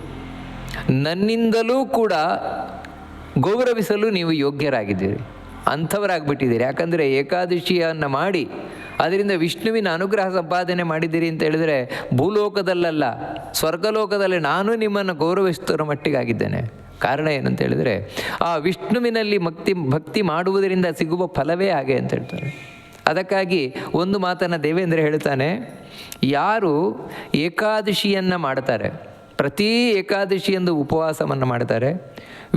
ನನ್ನಿಂದಲೂ ಕೂಡ ಗೌರವಿಸಲು ನೀವು ಯೋಗ್ಯರಾಗಿದ್ದೀರಿ. ಅಂಥವರಾಗ್ಬಿಟ್ಟಿದ್ದೀರಿ. ಯಾಕಂದರೆ ಏಕಾದಶಿಯನ್ನು ಮಾಡಿ, ಅದರಿಂದ ವಿಷ್ಣುವಿನ ಅನುಗ್ರಹ ಸಂಪಾದನೆ ಮಾಡಿದ್ದೀರಿ ಅಂತ ಹೇಳಿದರೆ ಭೂಲೋಕದಲ್ಲಲ್ಲ, ಸ್ವರ್ಗಲೋಕದಲ್ಲಿ ನಾನು ನಿಮ್ಮನ್ನು ಗೌರವಿಸ್ತಿರೋ ಮಟ್ಟಿಗಾಗಿದ್ದೇನೆ. ಕಾರಣ ಏನಂತ ಹೇಳಿದರೆ, ಆ ವಿಷ್ಣುವಿನಲ್ಲಿ ಭಕ್ತಿ ಭಕ್ತಿ ಮಾಡುವುದರಿಂದ ಸಿಗುವ ಫಲವೇ ಹಾಗೆ ಅಂತ ಹೇಳ್ತಾರೆ. ಅದಕ್ಕಾಗಿ ಒಂದು ಮಾತನ್ನು ದೇವೇಂದ್ರ ಹೇಳ್ತಾನೆ, ಯಾರು ಏಕಾದಶಿಯನ್ನು ಮಾಡ್ತಾರೆ, ಪ್ರತಿ ಏಕಾದಶಿಯಂದು ಉಪವಾಸವನ್ನು ಮಾಡ್ತಾರೆ,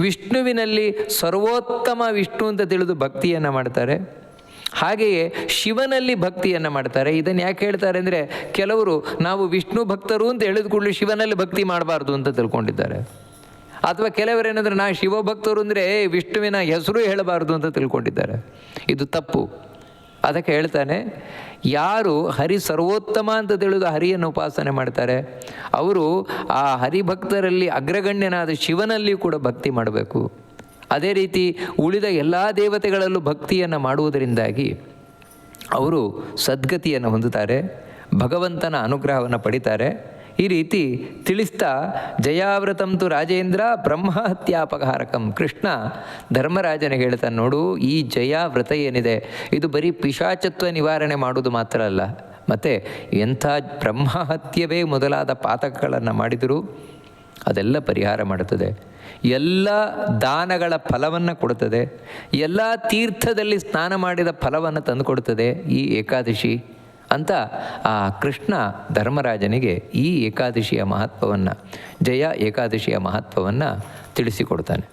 ವಿಷ್ಣುವಿನಲ್ಲಿ ಸರ್ವೋತ್ತಮ ವಿಷ್ಣು ಅಂತ ತಿಳಿದು ಭಕ್ತಿಯನ್ನು ಮಾಡ್ತಾರೆ, ಹಾಗೆಯೇ ಶಿವನಲ್ಲಿ ಭಕ್ತಿಯನ್ನು ಮಾಡ್ತಾರೆ. ಇದನ್ನು ಯಾಕೆ ಹೇಳ್ತಾರೆ ಅಂದರೆ, ಕೆಲವರು ನಾವು ವಿಷ್ಣು ಭಕ್ತರು ಅಂತ ಹೇಳಿದ ಕೂಡಲೇ ಶಿವನಲ್ಲಿ ಭಕ್ತಿ ಮಾಡಬಾರ್ದು ಅಂತ ತಿಳ್ಕೊಂಡಿದ್ದಾರೆ. ಅಥವಾ ಕೆಲವರೇನೆಂದರೆ, ನಾ ಶಿವಭಕ್ತರು ಅಂದರೆ ವಿಷ್ಣುವಿನ ಹೆಸರು ಹೇಳಬಾರ್ದು ಅಂತ ತಿಳ್ಕೊಂಡಿದ್ದಾರೆ. ಇದು ತಪ್ಪು. ಅದಕ್ಕೆ ಹೇಳ್ತಾನೆ, ಯಾರು ಹರಿ ಸರ್ವೋತ್ತಮ ಅಂತ ತಿಳಿದು ಹರಿಯನ್ನು ಉಪಾಸನೆ ಮಾಡ್ತಾರೆ, ಅವರು ಆ ಹರಿಭಕ್ತರಲ್ಲಿ ಅಗ್ರಗಣ್ಯನಾದ ಶಿವನಲ್ಲಿ ಕೂಡ ಭಕ್ತಿ ಮಾಡಬೇಕು. ಅದೇ ರೀತಿ ಉಳಿದ ಎಲ್ಲ ದೇವತೆಗಳಲ್ಲೂ ಭಕ್ತಿಯನ್ನು ಮಾಡುವುದರಿಂದಾಗಿ ಅವರು ಸದ್ಗತಿಯನ್ನು ಹೊಂದುತ್ತಾರೆ, ಭಗವಂತನ ಅನುಗ್ರಹವನ್ನು ಪಡಿತಾರೆ. ಈ ರೀತಿ ತಿಳಿಸ್ತಾ ಜಯಾವ್ರತಂತು ರಾಜೇಂದ್ರ ಬ್ರಹ್ಮಹತ್ಯಾಪಕಾರಕಂ ಕೃಷ್ಣ ಧರ್ಮರಾಜನಿಗೆ ಹೇಳ್ತಾನೆ ನೋಡು ಈ ಜಯಾವ್ರತ ಏನಿದೆ? ಇದು ಬರೀ ಪಿಶಾಚತ್ವ ನಿವಾರಣೆ ಮಾಡುವುದು ಮಾತ್ರ ಅಲ್ಲ. ಮತ್ತು ಎಂಥ ಬ್ರಹ್ಮಹತ್ಯವೇ ಮೊದಲಾದ ಪಾತಕಗಳನ್ನು ಮಾಡಿದರೂ? ಅದೆಲ್ಲ ಪರಿಹಾರ ಮಾಡುತ್ತದೆ. ಎಲ್ಲ ದಾನಗಳ ಫಲವನ್ನು ಕೊಡುತ್ತದೆ. ಎಲ್ಲ ತೀರ್ಥದಲ್ಲಿ ಸ್ನಾನ ಮಾಡಿದ ಫಲವನ್ನು ತಂದುಕೊಡುತ್ತದೆ ಈ ಏಕಾದಶಿ. ಅಂತ ಆ ಕೃಷ್ಣ ಧರ್ಮರಾಜನಿಗೆ ಈ ಏಕಾದಶಿಯ ಮಹತ್ವವನ್ನು, ಜಯ ಏಕಾದಶಿಯ ಮಹತ್ವವನ್ನು ತಿಳಿಸಿಕೊಡ್ತಾನೆ.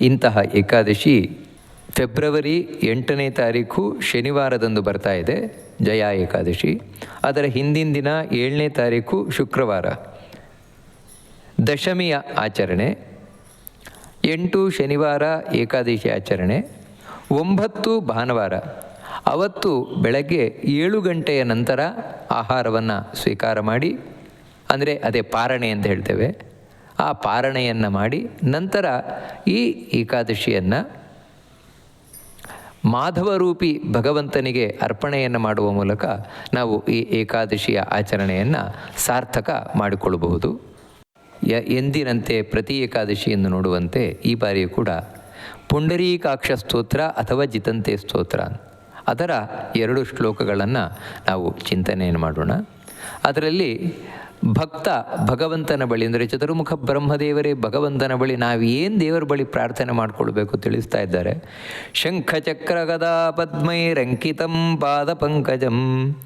ಇಂತಹ ಏಕಾದಶಿ ಫೆಬ್ರವರಿ ಎಂಟನೇ ತಾರೀಕು ಶನಿವಾರದಂದು ಬರ್ತಾ ಇದೆ, ಜಯ ಏಕಾದಶಿ. ಅದರ ಹಿಂದಿನ ದಿನ ಏಳನೇ ತಾರೀಕು ಶುಕ್ರವಾರ. ದಶಮಿಯ ಆಚರಣೆ, ಎಂಟು ಶನಿವಾರ ಏಕಾದಶಿ ಆಚರಣೆ, ಒಂಬತ್ತು ಭಾನುವಾರ. ಅವತ್ತು ಬೆಳಗ್ಗೆ ಏಳು ಗಂಟೆಯ ನಂತರ ಆಹಾರವನ್ನು ಸ್ವೀಕಾರ ಮಾಡಿ, ಅಂದರೆ ಅದೇ ಪಾರಣೆ ಅಂತ ಹೇಳ್ತೇವೆ. ಆ ಪಾರಣೆಯನ್ನು ಮಾಡಿ ನಂತರ ಈ ಏಕಾದಶಿಯನ್ನು ಮಾಧವರೂಪಿ ಭಗವಂತನಿಗೆ ಅರ್ಪಣೆಯನ್ನು ಮಾಡುವ ಮೂಲಕ ನಾವು ಈ ಏಕಾದಶಿಯ ಆಚರಣೆಯನ್ನು ಸಾರ್ಥಕ ಮಾಡಿಕೊಳ್ಳಬಹುದು. ಯ ಎಂದಿನಂತೆ ಪ್ರತಿ ಏಕಾದಶಿಯನ್ನು ನೋಡುವಂತೆ ಈ ಬಾರಿಯೂ ಕೂಡ ಪುಂಡರೀಕಾಕ್ಷ ಸ್ತೋತ್ರ ಅಥವಾ ಜಿತಂತೆ ಸ್ತೋತ್ರ ಅದರ ಎರಡು ಶ್ಲೋಕಗಳನ್ನು ನಾವು ಚಿಂತನೆಯನ್ನು ಮಾಡೋಣ. ಅದರಲ್ಲಿ ಭಕ್ತ ಭಗವಂತನ ಬಳಿ, ಅಂದರೆ ಚತುರ್ಮುಖ ಬ್ರಹ್ಮದೇವರೇ ಭಗವಂತನ ಬಳಿ ನಾವು ಏನು ದೇವರ ಬಳಿ ಪ್ರಾರ್ಥನೆ ಮಾಡಿಕೊಳ್ಬೇಕು ತಿಳಿಸ್ತಾ ಇದ್ದಾರೆ. ಶಂಖಚಕ್ರ ಗದಾ ಪದ್ಮೈರಂಕಿತಂ ಪಾದ ಪಂಕಜಂ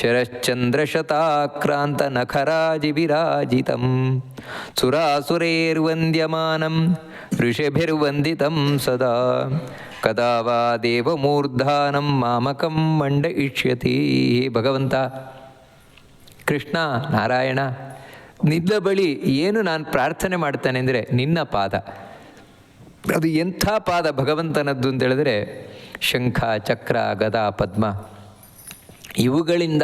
ಶರಶ್ಚಂದ್ರಶತಾಕ್ರಾಂತ ನಖರಾಜಿ ವಿರಾಜಿತಂ ಸುರಾಸುರೇರ್ವಂದ್ಯಮಾನಂ ಋಷಭಿರ್ವಂದಿತಂ ಸದಾ ಕದಾ ವಾ ದೇವಮೂರ್ಧಾನಂ ಮಾಮಕಂ ಮಂಡ ಇಷ್ಯತಿ ಭಗವಂತ ಕೃಷ್ಣ, ನಾರಾಯಣ, ನಿದ್ದ ಬಳಿ ಏನು ನಾನು ಪ್ರಾರ್ಥನೆ ಮಾಡ್ತೇನೆ ಅಂದರೆ ನಿನ್ನ ಪಾದ. ಅದು ಎಂಥ ಪಾದ ಭಗವಂತನದ್ದು ಅಂತ ಹೇಳಿದ್ರೆ ಶಂಖ, ಚಕ್ರ, ಗದ, ಪದ್ಮ. ಇವುಗಳಿಂದ,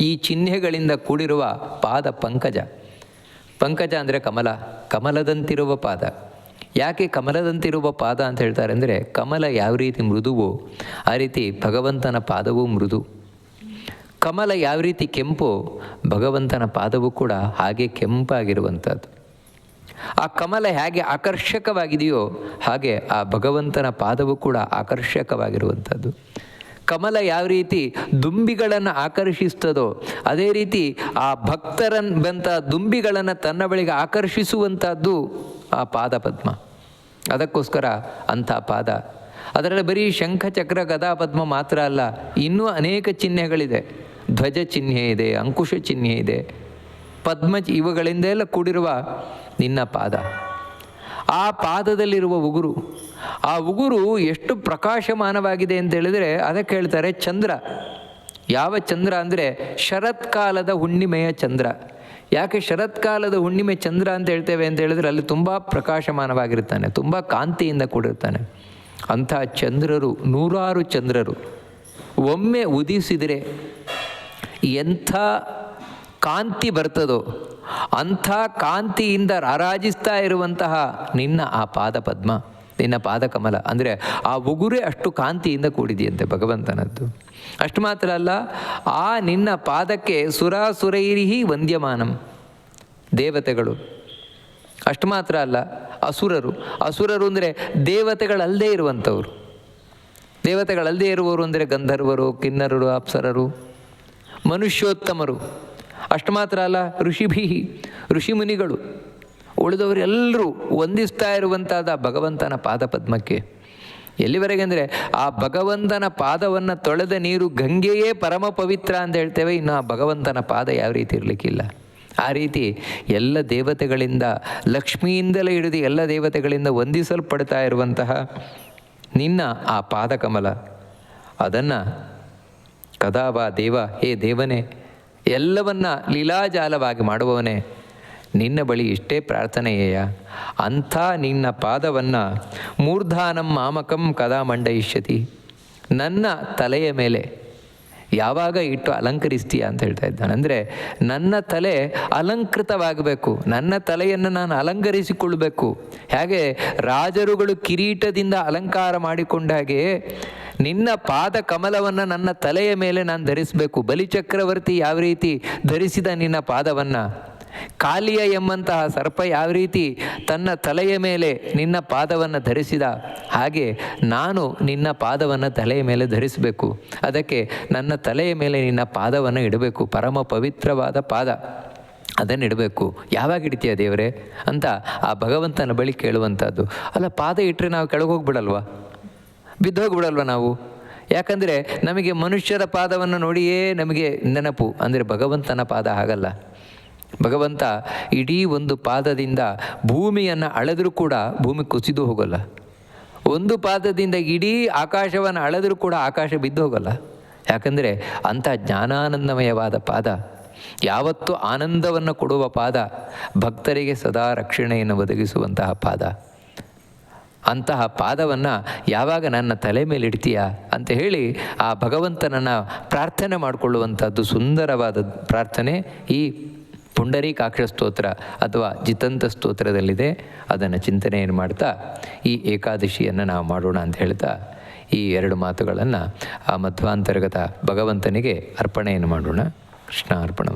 ಈ ಚಿಹ್ನೆಗಳಿಂದ ಕೂಡಿರುವ ಪಾದ ಪಂಕಜ. ಪಂಕಜ ಅಂದರೆ ಕಮಲ, ಕಮಲದಂತಿರುವ ಪಾದ. ಯಾಕೆ ಕಮಲದಂತಿರುವ ಪಾದ ಅಂತ ಹೇಳ್ತಾರೆ ಅಂದರೆ ಕಮಲ ಯಾವ ರೀತಿ ಮೃದುವೋ, ಆ ರೀತಿ ಭಗವಂತನ ಪಾದವೂ ಮೃದು. ಕಮಲ ಯಾವ ರೀತಿ ಕೆಂಪು, ಭಗವಂತನ ಪಾದವು ಕೂಡ ಹಾಗೆ ಕೆಂಪಾಗಿರುವಂಥದ್ದು ಆ ಕಮಲ ಹೇಗೆ ಆಕರ್ಷಕವಾಗಿದೆಯೋ ಹಾಗೆ ಆ ಭಗವಂತನ ಪಾದವು ಕೂಡ ಆಕರ್ಷಕವಾಗಿರುವಂಥದ್ದು ಕಮಲ ಯಾವ ರೀತಿ ದುಂಬಿಗಳನ್ನು ಆಕರ್ಷಿಸ್ತದೋ ಅದೇ ರೀತಿ ಆ ಭಕ್ತರನ್ ಬಂತ ದುಂಬಿಗಳನ್ನು ತನ್ನ ಬಳಿಗೆ ಆಕರ್ಷಿಸುವಂಥದ್ದು ಆ ಪಾದ ಪದ್ಮ. ಅದಕ್ಕೋಸ್ಕರ ಅಂಥ ಪಾದ. ಅದರಲ್ಲಿ ಬರೀ ಶಂಖ ಚಕ್ರ ಗದಾ ಪದ್ಮ ಮಾತ್ರ ಅಲ್ಲ, ಇನ್ನೂ ಅನೇಕ ಚಿಹ್ನೆಗಳಿದೆ. ಧ್ವಜ ಚಿಹ್ನೆ ಇದೆ ಅಂಕುಶ ಚಿಹ್ನೆ ಇದೆ. ಪದ್ಮ ಇವುಗಳಿಂದೆಲ್ಲ ಕೂಡಿರುವ ನಿನ್ನ ಪಾದ. ಆ ಪಾದದಲ್ಲಿರುವ ಉಗುರು. ಆ ಉಗುರು ಎಷ್ಟು ಪ್ರಕಾಶಮಾನವಾಗಿದೆ ಅಂತ ಹೇಳಿದರೆ ಅದಕ್ಕೆ ಹೇಳ್ತಾರೆ ಚಂದ್ರ. ಯಾವ ಚಂದ್ರ ಅಂದರೆ ಶರತ್ಕಾಲದ ಹುಣ್ಣಿಮೆಯ ಚಂದ್ರ. ಯಾಕೆ ಶರತ್ಕಾಲದ ಹುಣ್ಣಿಮೆ ಚಂದ್ರ ಅಂತ ಹೇಳ್ತೇವೆ ಅಂತ ಹೇಳಿದ್ರೆ ಅಲ್ಲಿ ತುಂಬ ಪ್ರಕಾಶಮಾನವಾಗಿರ್ತಾನೆ, ತುಂಬ ಕಾಂತಿಯಿಂದ ಕೂಡಿರ್ತಾನೆ. ಅಂಥ ಚಂದ್ರರು, ನೂರಾರು ಚಂದ್ರರು. ಒಮ್ಮೆ ಉದಿಸಿದರೆ ಎಂಥ ಕಾಂತಿ ಬರ್ತದೋ ಅಂಥ ಕಾಂತಿಯಿಂದ ರಾರಾಜಿಸ್ತಾ ಇರುವಂತಹ ನಿನ್ನ ಆ ಪಾದ ಪದ್ಮ, ನಿನ್ನ ಪಾದಕಮಲ ಅಂದರೆ ಆ ಉಗುರೇ ಅಷ್ಟು ಕಾಂತಿಯಿಂದ ಕೂಡಿದೆಯಂತೆ ಭಗವಂತನದ್ದು. ಅಷ್ಟು ಮಾತ್ರ ಅಲ್ಲ, ಆ ನಿನ್ನ ಪಾದಕ್ಕೆ ಸುರಾಸುರೈರಿಹಿ ವಂದ್ಯಮಾನಂ ದೇವತೆಗಳು. ಅಷ್ಟು ಮಾತ್ರ ಅಲ್ಲ, ಅಸುರರು. ಅಸುರರು ಅಂದರೆ ದೇವತೆಗಳಲ್ಲದೇ ಇರುವಂಥವ್ರು. ದೇವತೆಗಳಲ್ಲದೇ ಇರುವವರು ಅಂದರೆ ಗಂಧರ್ವರು, ಕಿನ್ನರರು, ಅಪ್ಸರರು. ಮನುಷ್ಯೋತ್ತಮರು. ಅಷ್ಟು ಮಾತ್ರ ಅಲ್ಲ, ಋಷಿಭಿ, ಋಷಿಮುನಿಗಳು. ಉಳಿದವರೆಲ್ಲರೂ ವಂದಿಸ್ತಾ ಇರುವಂತಾದ ಭಗವಂತನ ಪಾದಪದ್ಮಕ್ಕೆ. ಎಲ್ಲಿವರೆಗೆ ಅಂದರೆ, ಆ ಭಗವಂತನ ಪಾದವನ್ನು ತೊಳೆದ ನೀರು ಗಂಗೆಯೇ ಪರಮ ಪವಿತ್ರ ಅಂತ ಹೇಳ್ತೇವೆ, ಇನ್ನು ಆ ಭಗವಂತನ ಪಾದ ಯಾವ ರೀತಿ ಇರಲಿಕ್ಕಿಲ್ಲ. ಆ ರೀತಿ ಎಲ್ಲ ದೇವತೆಗಳಿಂದ, ಲಕ್ಷ್ಮಿಯಿಂದಲೇ ಹಿಡಿದು ಎಲ್ಲ ದೇವತೆಗಳಿಂದ ವಂದಿಸಲ್ಪಡ್ತಾ ಇರುವಂತಹ ನಿನ್ನ ಆ ಪಾದಕಮಲ. ಅದನ್ನು ಕದಾ ಬಾ ದೇವ, ಹೇ ದೇವನೇ, ಎಲ್ಲವನ್ನ ಲೀಲಾಜಾಲವಾಗಿ ಮಾಡುವವನೇ, ನಿನ್ನ ಬಳಿ ಇಷ್ಟೇ ಪ್ರಾರ್ಥನೆಯೇಯ. ಅಂಥ ನಿನ್ನ ಪಾದವನ್ನು ಮೂರ್ಧಾನಂ ಮಾಮಕಂ ಕದಾ ಮಂಡಯಿಷ್ಯತಿ. ನನ್ನ ತಲೆಯ ಮೇಲೆ ಯಾವಾಗ ಇಟ್ಟು ಅಲಂಕರಿಸ್ತೀಯ ಅಂತ ಹೇಳ್ತಾ ಇದ್ದಾನೆ. ಅಂದರೆ ನನ್ನ ತಲೆ ಅಲಂಕೃತವಾಗಬೇಕು, ನನ್ನ ತಲೆಯನ್ನು ನಾನು ಅಲಂಕರಿಸಿಕೊಳ್ಬೇಕು ಹೇಗೆ ರಾಜರುಗಳು ಕಿರೀಟದಿಂದ ಅಲಂಕಾರ ಮಾಡಿಕೊಂಡ ಹಾಗೆ ನಿನ್ನ ಪಾದ ಕಮಲವನ್ನು ನನ್ನ ತಲೆಯ ಮೇಲೆ ನಾನು ಧರಿಸಬೇಕು. ಬಲಿಚಕ್ರವರ್ತಿ ಯಾವ ರೀತಿ ಧರಿಸಿದ ನಿನ್ನ ಪಾದವನ್ನು? ಕಾಲಿಯ ಎಂಬಂತಹ ಸರ್ಪ ಯಾವ ರೀತಿ ತನ್ನ ತಲೆಯ ಮೇಲೆ ನಿನ್ನ ಪಾದವನ್ನು ಧರಿಸಿದ? ಹಾಗೆ ನಾನು ನಿನ್ನ ಪಾದವನ್ನು ತಲೆಯ ಮೇಲೆ ಧರಿಸಬೇಕು. ಅದಕ್ಕೆ ನನ್ನ ತಲೆಯ ಮೇಲೆ ನಿನ್ನ ಪಾದವನ್ನು ಇಡಬೇಕು. ಪರಮ ಪವಿತ್ರವಾದ ಪಾದ ಅದನ್ನು ಇಡಬೇಕು. ಯಾವಾಗ ಇಡ್ತೀಯ ದೇವರೇ? ಅಂತ ಆ ಭಗವಂತನ ಬಳಿ ಕೇಳುವಂಥದ್ದು ಅಲ್ಲ, ಪಾದ ಇಟ್ಟರೆ ನಾವು ಕೆಳಗೆ ಹೋಗ್ಬಿಡಲ್ವಾ? ಬಿದ್ದೋಗ್ಬಿಡಲ್ವ ನಾವು? ಯಾಕಂದರೆ ನಮಗೆ ಮನುಷ್ಯರ ಪಾದವನ್ನು ನೋಡಿಯೇ ನಮಗೆ ನೆನಪು. ಅಂದರೆ ಭಗವಂತನ ಪಾದ ಹಾಗಲ್ಲ. ಭಗವಂತ ಇಡೀ ಒಂದು ಪಾದದಿಂದ ಭೂಮಿಯನ್ನು ಅಳೆದರೂ ಕೂಡ ಭೂಮಿ ಕುಸಿದು ಹೋಗಲ್ಲ. ಒಂದು ಪಾದದಿಂದ ಇಡೀ ಆಕಾಶವನ್ನು ಅಳೆದರೂ ಕೂಡ ಆಕಾಶ ಬಿದ್ದು ಹೋಗಲ್ಲ. ಯಾಕಂದರೆ ಅಂಥ ಜ್ಞಾನಾನಂದಮಯವಾದ ಪಾದ, ಯಾವತ್ತೂ ಆನಂದವನ್ನು ಕೊಡುವ ಪಾದ, ಭಕ್ತರಿಗೆ ಸದಾ ರಕ್ಷಣೆಯನ್ನು ಒದಗಿಸುವಂತಹ ಪಾದ. ಅಂತಹ ಪಾದವನ್ನು ಯಾವಾಗ ನನ್ನ ತಲೆ ಮೇಲೆ ಇಡ್ತೀಯಾ ಅಂತ ಹೇಳಿ ಆ ಭಗವಂತನನ್ನು ಪ್ರಾರ್ಥನೆ ಮಾಡಿಕೊಳ್ಳುವಂಥದ್ದು ಸುಂದರವಾದ ಪ್ರಾರ್ಥನೆ ಈ ಪುಂಡರೀಕಾಕ್ಷ ಸ್ತೋತ್ರ ಅಥವಾ ಜಿತಂತ ಸ್ತೋತ್ರದಲ್ಲಿದೆ. ಅದನ್ನು ಚಿಂತನೆಯನ್ನು ಮಾಡ್ತಾ, ಈ ಏಕಾದಶಿಯನ್ನು ನಾವು ಮಾಡೋಣ ಅಂತ ಹೇಳ್ತಾ, ಈ ಎರಡು ಮಾತುಗಳನ್ನು ಆ ಮಧ್ವಾಂತರ್ಗತ ಭಗವಂತನಿಗೆ ಅರ್ಪಣೆಯನ್ನು ಮಾಡೋಣ. ಕೃಷ್ಣ ಅರ್ಪಣ